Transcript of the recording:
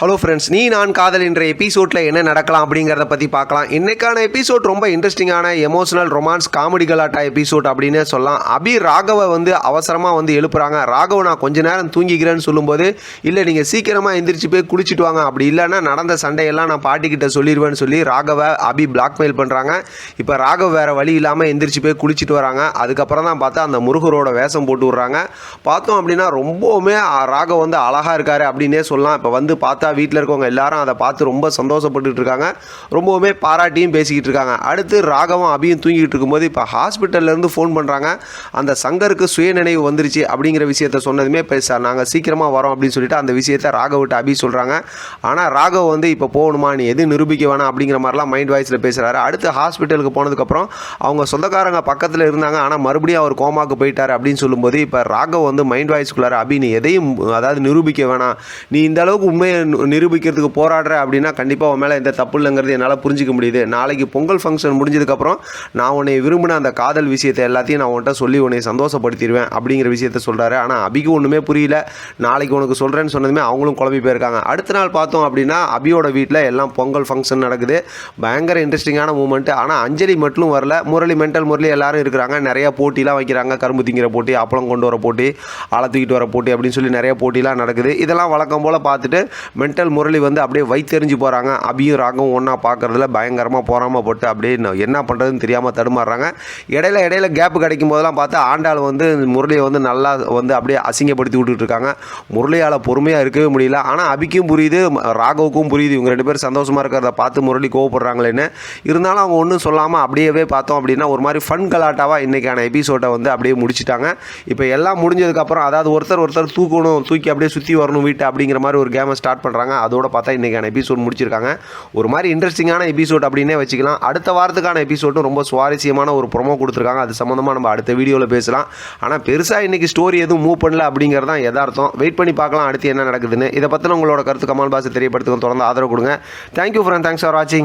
Hello friends நீ நான் காதல் என்ற எபிசோடில் என்ன நடக்கலாம் அப்படிங்கிறத பற்றி பார்க்கலாம். இன்னைக்கான எபிசோட் ரொம்ப இன்ட்ரெஸ்டிங்கான எமோஷனல் ரொமான்ஸ் காமெடி கலாட்டா எபிசோட் அப்படின்னு சொல்லலாம். அபி ராகவை வந்து அவசரமாக வந்து எழுப்புறாங்க. ராகவ நான் கொஞ்ச நேரம் தூங்கிக்கிறேன்னு சொல்லும்போது இல்லை நீங்கள் சீக்கிரமாக எந்திரிச்சு போய் குளிச்சுட்டு வாங்க. அப்படி இல்லைன்னா நடந்த சண்டையெல்லாம் நான் பாட்டிக்கிட்ட சொல்லிடுவேன்னு சொல்லி ராகவை அபி பிளாக்மெயில் பண்ணுறாங்க இப்போ ராகவ் வேறு வழி இல்லாமல் எந்திரிச்சு போய் குளிச்சுட்டு வராங்க. அதுக்கப்புறம் தான் பார்த்தா அந்த முருகரோட வேஷம் போட்டு விட்றாங்க. பார்த்தோம் அப்படின்னா ரொம்பவுமே ராகவ் வந்து அழகாக இருக்காரு அப்படின்னே சொல்லலாம். இப்போ வந்து பார்த்தா வீட்டில் இருக்கவங்க எல்லாரும் அதை பார்த்து ரொம்ப சந்தோஷப்பட்டுட்டு இருக்காங்க. ரொம்பவுமே பாராட்டியும் பேசிக்கிட்டு இருக்காங்க. அடுத்து ராகவும் அபியும் தூங்கிட்டு இருக்கும்போது இப்போ ஹாஸ்பிட்டல்லேருந்து ஃபோன் பண்ணுறாங்க அந்த சங்கருக்கு சுயநினைவு வந்துருச்சு அப்படிங்கிற விஷயத்த சொன்னதுமே இப்போ சார் நாங்கள் சீக்கிரமாக வரோம் அப்படின்னு சொல்லிட்டு அந்த விஷயத்த ராகவிட்ட அபி சொல்கிறாங்க ஆனால் ராகவ் வந்து இப்போ போகணுமா நீ எது நிரூபிக்க வேணாம் அப்படிங்கிற மாதிரிலாம் மைண்ட் வாய்ஸில் பேசுகிறாரு அடுத்து ஹாஸ்பிட்டலுக்கு போனதுக்கப்புறம் அவங்க சொந்தக்காரங்க பக்கத்தில் இருந்தாங்க. ஆனால் மறுபடியும் அவர் கோமாக்கு போயிட்டார் அப்படின்னு சொல்லும்போது இப்போ ராகவ் வந்து மைண்ட் வாய்ஸ்குள்ளார அபி நீ எதையும் அதாவது நிரூபிக்க வேணாம். நீ இந்த அளவுக்கு உண்மையை நிரூபிக்கிறதுக்கு போராடுற அப்படின்னா கண்டிப்பாக உன் மேலே எந்த தப்பு இல்லைங்கிறது என்னால் புரிஞ்சிக்க முடியுது. நாளைக்கு பொங்கல் ஃபங்க்ஷன் முடிஞ்சதுக்கப்புறம் நான் உன்னை விரும்பின அந்த காதல் விஷயத்தை எல்லாத்தையும் நான் உன்கிட்ட சொல்லி உன்னை சந்தோஷப்படுத்திடுவேன் அப்படிங்கிற விஷயத்த சொல்கிறாரு ஆனால் அபிக்கு ஒன்றுமே புரியல. நாளைக்கு உனக்கு சொல்கிறேன்னு சொன்னதுமே அவங்களும் குழம்பி போயிருக்காங்க. அடுத்த நாள் பார்த்தோம் அப்படின்னா அபியோட வீட்டில் எல்லாம் பொங்கல் ஃபங்க்ஷன் நடக்குது. பயங்கர இன்ட்ரெஸ்டிங்கான மூமெண்ட் ஆனால் அஞ்சலி மட்டும் வரல. முரளி மென்டல் முரளி எல்லாரும் இருக்கிறாங்க. நிறைய போட்டிலாம் வைக்கிறாங்க. கரும்பு திங்கிற போட்டி அப்பளம் கொண்டு வர போட்டி ஆளை தூக்கிட்டு வர போட்டி அப்படின்னு சொல்லி நிறைய போட்டிலாம் நடக்குது. இதெல்லாம் வழக்கம் போல் பார்த்துட்டு மென்டல் முரளி வந்து அப்படியே வைத்தெறிஞ்சு போகிறாங்க அபியும் ராகவும் ஒன்றா பார்க்கறதுல பயங்கரமாக போகாமல் போட்டு அப்படியே என்ன பண்ணுறதுன்னு தெரியாமல் தடுமாறுறாங்க. இடையில இடையில கேப் கிடைக்கும் போதெல்லாம் பார்த்தா ஆண்டாள் வந்து முரளியை வந்து நல்லா வந்து அப்படியே அசிங்கப்படுத்தி விட்டுட்டு இருக்காங்க. முரளியால் பொறுமையாக இருக்கவே முடியல. ஆனால் அபிக்கும் புரியுது ராகவுக்கும் புரியுது. இவங்க ரெண்டு பேரும் சந்தோஷமாக இருக்கிறத பார்த்து முரளி கோவப்படுறாங்களேன்னு. இருந்தாலும் அவங்க ஒன்றும் சொல்லாமல் அப்படியே பார்த்தோம் அப்படின்னா ஒரு மாதிரி ஃபன் கலாட்டாவாக இன்றைக்கான எபிசோட்டை வந்து அப்படியே முடிச்சிட்டாங்க. இப்போ எல்லாம் முடிஞ்சதுக்கப்புறம் அதாவது ஒருத்தர் ஒருத்தர் தூக்கணும் தூக்கி அப்படியே சுற்றி வரணும் வீட்டை அப்படிங்கிற மாதிரி ஒரு கேமை ஸ்டார்ட் பண்ணுறாங்க அதோட பார்த்தா இன்றைக்கான எபிசோட் முடிச்சிருக்காங்க. ஒரு மாதிரி இன்ட்ரெஸ்டிங்கான எபிசோட் அப்படின்னே வச்சுக்கலாம். அடுத்த வாரத்துக்கான எபிசோட்டும் ரொம்ப சுவாரஸ்யமான ஒரு ப்ரொமோ கொடுத்துருக்காங்க. அது சம்மந்தமாக நம்ம அடுத்த வீடியோவில் பேசலாம். ஆனால் பெருசாக இன்றைக்கி ஸ்டோரி எதுவும் மூவ் பண்ணல அப்படிங்கிறது தான் எதார்த்தம் வெயிட் பண்ணி பார்க்கலாம் அடுத்து என்ன நடக்குதுன்னு. இதை பற்றின உங்களோட கருத்து கமல் பாஸ் தெரியப்படுத்துங்க. தொடர்ந்து ஆதரவு கொடுங்க. தேங்க்யூ ஃப்ரெண்ட் தேங்க்ஸ் ஃபார் வாட்சிங்